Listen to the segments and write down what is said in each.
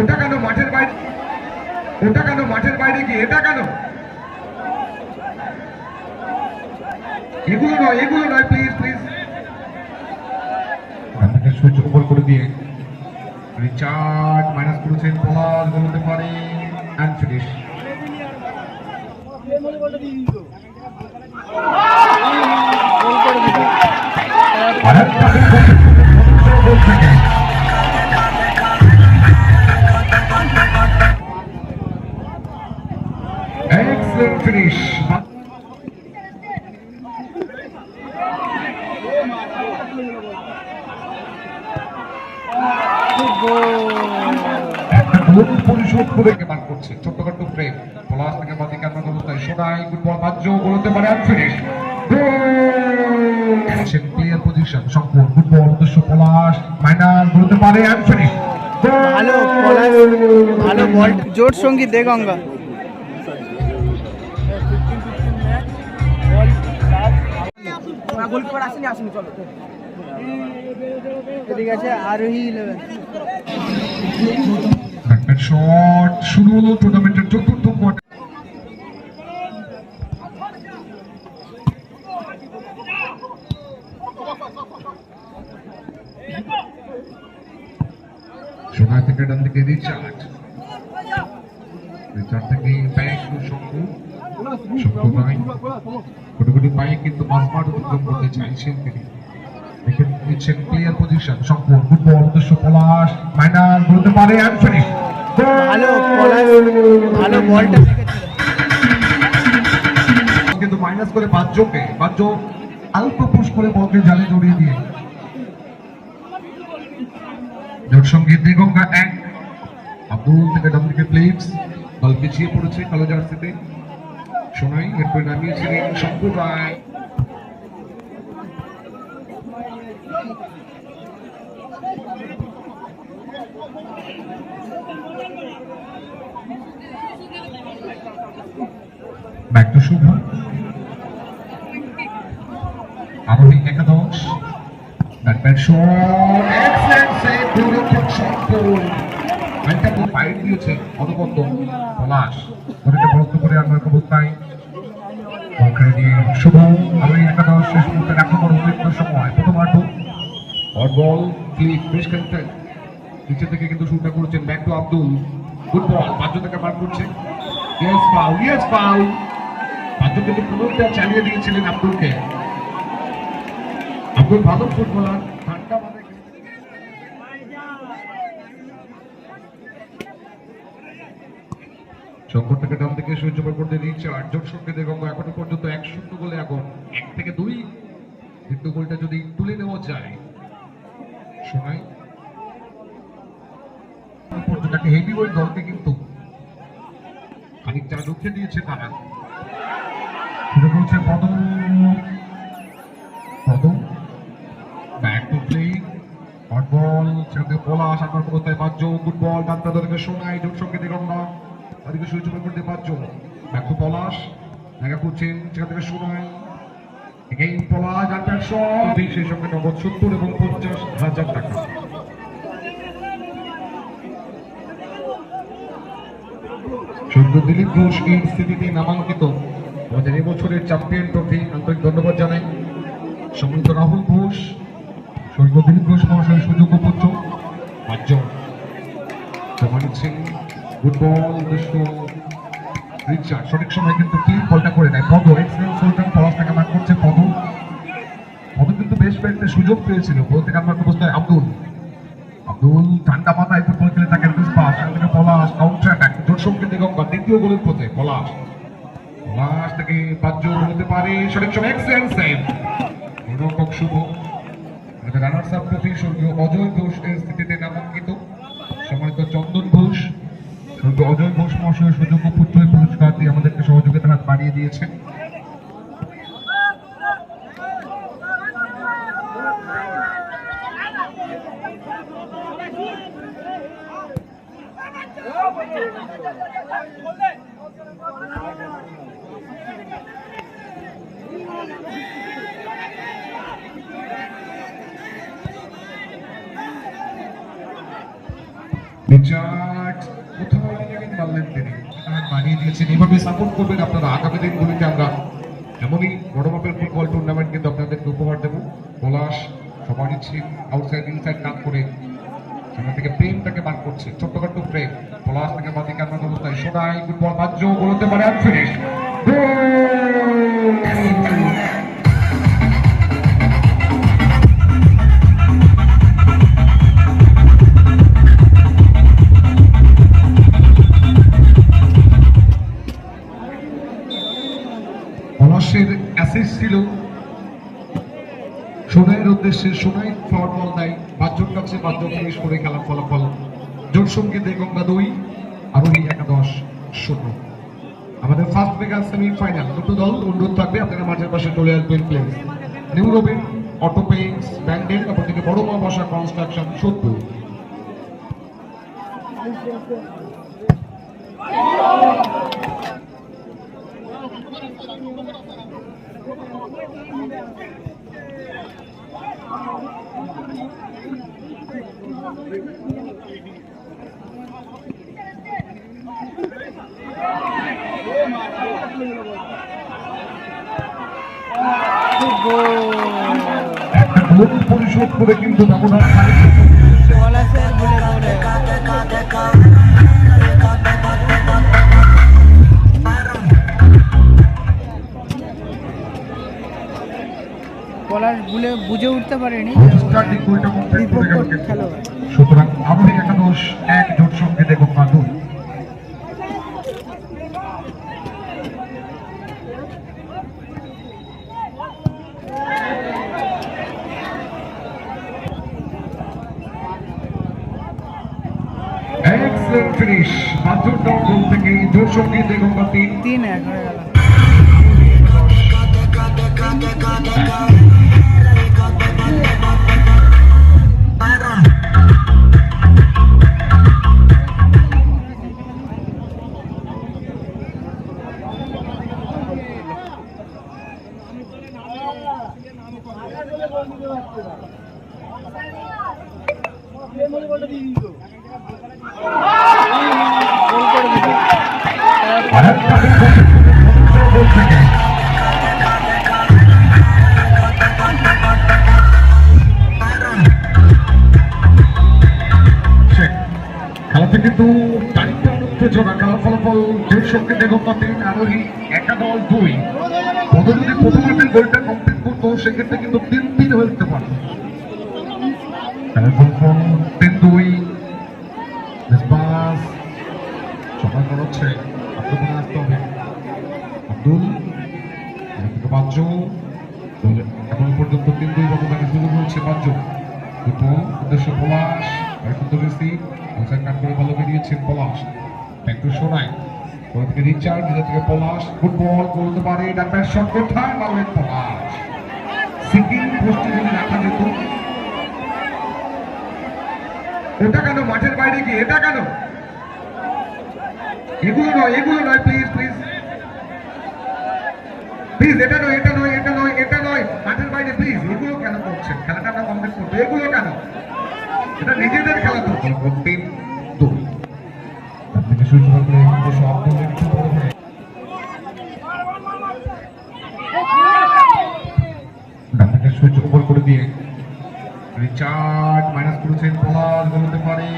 ওটা কেন মাঠের বাইরে? ওটা কেন মাঠের বাইরে কি এটা কেন? এগুলো নয় এগুলো নয় প্লিজ প্লিজ আপনাকে সুইচ ওভার করে দিয়ে রিচার্ড মাইনাস করেছেন পলাশ বলতে পারে। ফিনিশ Excellent গোল পরিশোধ করে করছে। ছোট্টখাট্ট ফ্রেম পলাশ থেকে বাদি কান্নার অবস্থায় সোনাই গুড বল বাজ্য বলতে পারে আর ফিনিশ ক্লিয়ার পজিশন সম্পূর্ণ গুড বল উদ্দেশ্য পলাশ মাইনাস বলতে পারে আর ফিনিশ ভালো পলাশ। ভালো বল। জোর সঙ্গী দে গঙ্গা। ঠিক আছে আরোহী ইলেভেন শট শুরু হলো টুর্নামেন্টের চতুর্থ কোয়ার্টার সোনা থেকে ডান দিকে রিচার্ড। রিচার্ড থেকে ব্যাক শঙ্কু। নাই কোটি কোটি পায়ে কিন্তু মাঝমাঠ অতিক্রম করতে চাইছেন তিনি দেখে নিচ্ছেন ক্লিয়ার পজিশন সম্পূর্ণ গুড বল উদ্দেশ্য পলাশ মাইনাস বলতে পারে অ্যান্ড ফিনিশ ভালো পলাশ ভালো বলটা কিন্তু মাইনাস করে বাজ্যকে বাজ্য অল্প পুশ করে বলকে জালে জড়িয়ে দিয়ে জোট সংগীত দিগঙ্গা এক আব্দুল থেকে ডান দিকে প্লেটস বল পিছিয়ে পড়েছে কালো জার্সিতে শোনাই এরপর নামিয়েছিলেন শঙ্কর রায় একাদশ। Bat bat shot excellent save fight দিয়েছে বরত্ব করে আনবার অবস্থায় বলকে আরোহী একাদশ শেষ মুহূর্তে আক্রমণ অতিরিক্ত সময়। প্রথম আট। বল, ক্লিক নিচে থেকে কিন্তু শুরুটা করেছেন back to Abdul. Good ball করছে ইয়েস ফাউল ইয়েস ফাউল। পাঁচজন কিন্তু পুনরুদ্ধার দিয়েছিলেন আব্দুলকে। আব্দুল ভালো ফুটবলার ঠান্ডা মানে শঙ্কর থেকে ডান থেকে সূর্য করতে রিচার্ড জোট সঙ্গে দেখব এখনও পর্যন্ত এক শূন্য গোলে এখন এক থেকে দুই। কিন্তু গোলটা যদি তুলে নেওয়া যায় শোনাই পর্যন্ত হেভি কিন্তু খানিকটা রুখে দিয়েছে তারা। হট বল সেখানে বাজ্য গুড বল শোনাই জোট সঙ্গে দিগঙ্গা তাদেরকে ওভার করতে বাজ্য ব্যাক টু পলাশ, দেখা করছেন সেখান থেকে শোনাই এগেইন পলাশ আর শট সেই সঙ্গে নগদ সত্তর এবং পঞ্চাশ হাজার টাকা। সৈন্য দিলীপ ঘোষ এই স্থিতিতে নামাঙ্কিত। আমাদের এবছরের চ্যাম্পিয়ন ট্রফি আন্তরিক ধন্যবাদ জানাই। সম্মানিত রাহুল ঘোষ স্বর্গ দিলীপ ঘোষ মহাশয় সুযোগ্য পুত্র। পাঁচজন। সম্মানিত সিং সময় সুযোগ পেয়েছিল। আব্দুল। আব্দুল ঠান্ডা মাথায় ফুটবল খেলে পলাশ কাউন্টার অ্যাটাক দ্বিতীয় গোলের পথে পলাশ। পলাশ থেকে পাঁচজন হতে পারে। সঠিক সময় শুভ। রানার্স আপ ট্রফি স্বর্গীয় অজয় ঘোষ এর স্থিতিতে নামাঙ্কিত। সম্মানিত চন্দন ঘোষ অজয় ঘোষ মহাশয় সুযোগ্য পুত্র এই পুরস্কারটি আমাদেরকে সহযোগিতার হাত বাড়িয়ে দিয়েছে রিচার্ড কোথাও পারলেন তিনি। বানিয়ে দিয়েছেন। এভাবে সাপোর্ট করবেন আপনারা। আগামী দিনগুলিতে আমরা এমনই বড় মাপের ফুটবল টুর্নামেন্ট কিন্তু আপনাদেরকে উপহার দেবো। পলাশ সবার ইচ্ছে আউটসাইড ইনসাইড কাজ করে সেখান থেকে প্রেমটাকে বার করছে। ছোট্টখাট্ট প্রেম। পলাশ থেকে বাদি কান্না অবস্থায় সোনাই ফুটবল বাহ্য বলতে পারে। আর উদ্দেশ্যে সোনাই ফ্লাওয়ার বল দেয় বাহ্যর কাছে বাহ্য ফিনিশ করে খেলার ফলাফল। জোর সঙ্গীতে গঙ্গা দুই, আরোহী একাদশ শূন্য। আমাদের ফার্স্ট মেগা সেমি ফাইনাল দুটো দল অনুরোধ থাকবে, আপনারা মাঝের পাশে চলে আসবেন প্লেস নিউ রবিন, অটো ব্যান্ডেল তারপর থেকে বড় মা কনস্ট্রাকশন সোদপুর একটা গোল পরিশোধ করে কিন্তু নমুনা। পলাশের ভুলে বুঝে উঠতে পারেনি। সুতরাং আরোহী একাদশ এক জোট সঙ্গে দেখো কাঁদু ফিনিশ মাত্র গোল থেকে দেখো তিন। তিন এক হয়ে গেল। খেলাতে কিন্তু টাইমটা উত্তেজনা খেলার ফলাফল জোর দেখো তিন আরোহী একাদল দুই। যদি প্রথমার্ধের গোলটা কমপ্লিট করতো, সেক্ষেত্রে কিন্তু তিন হয়ে খেলার ফলাফল মিসবাস সময় করাচ্ছে আব্দুল আসতে এখান এখন উদ্দেশ্য পলাশ এখন তো করে ভালো বেরিয়েছেন পলাশ একটু শোনায় থেকে রিচার্ড নিজে থেকে পলাশ ফুটবল করতে পারে ডাক্তার শট কোথায় মারলেন পলাশ বাইরে এটা কেন? এগুলো নয় এগুলো নয় প্লিজ প্লিজ প্লিজ এটা নয় এটা নয় এটা নয় এটা নয়। মাঠের বাইরে প্লিজ এগুলো কেন করছেন? খেলাটা আমরা কমপ্লিট করব। এগুলো কেন? এটা নিজেদের খেলা তো। ওভার করে দিয়ে রিচার্ড মাইনাস করেছেন পলাশ বলতে পারে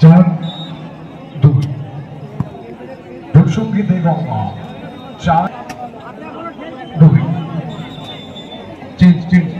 চার দুই দুঃসঙ্গীতে চার দুই চেঞ্জ চেঞ্জ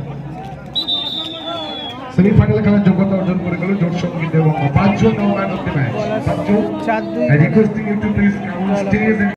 সেমিফাইনালে খেলার যোগ্যতা অর্জন করে গেল জোট সংগীত এবং পাঁচজন ম্যাচ I